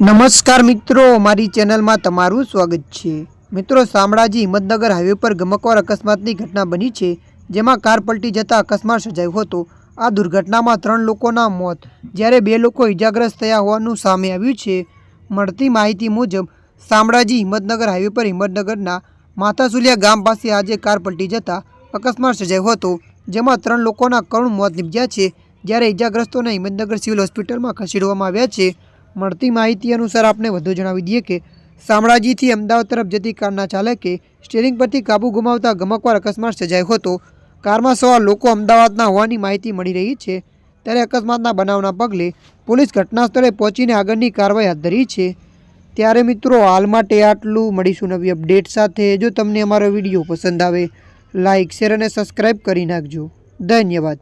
નમસ્કાર મિત્રો, મારી ચેનલમાં તમારું સ્વાગત છે. મિત્રો, શામળાજી હિંમતનગર હાઈવે પર ગમકવાર અકસ્માતની ઘટના બની છે, જેમાં કાર પલટી જતાં અકસ્માત સર્જાયો હતો. આ દુર્ઘટનામાં ત્રણ લોકોના મોત. જ્યારે બે લોકો ઇજાગ્રસ્ત થયા હોવાનું સામે આવ્યું છે, મળતી માહિતી મુજબ, શામળાજી હિંમતનગર હાઈવે પર હિંમતનગરના માથાસુલિયા ગામ પાસે આજે કાર પલટી જતાં અકસ્માત સર્જાયો હતો, જેમાં ત્રણ લોકોના કરુણ મોત નીપજ્યા છે. જ્યારે ઇજાગ્રસ્તોને હિંમતનગર સિવિલ હોસ્પિટલમાં ખસેડવામાં આવ્યા છે મળતી માહિતી અનુસાર આપને વધુ જણાવી દઈએ કે શામળાજીથી અમદાવાદ તરફ જતી કારના ચાલકે સ્ટેરિંગ પરથી કાબુ ગુમાવતા ગમકવાર અકસ્માત સર્જાયો હતો. કારમાં સવાર લોકો અમદાવાદના હોવાની માહિતી મળી રહી છે. ત્યારે અકસ્માતના બનાવના પગલે પોલીસ ઘટના સ્થળે પહોંચીને આગળની કાર્યવાહી હાથ ધરી છે. ત્યારે મિત્રો, હાલ માટે આટલું. મળીશું નવી અપડેટ સાથે. જો તમને અમારો વીડિયો પસંદ આવે લાઇક શેર અને સબસ્ક્રાઈબ કરી નાખજો. ધન્યવાદ.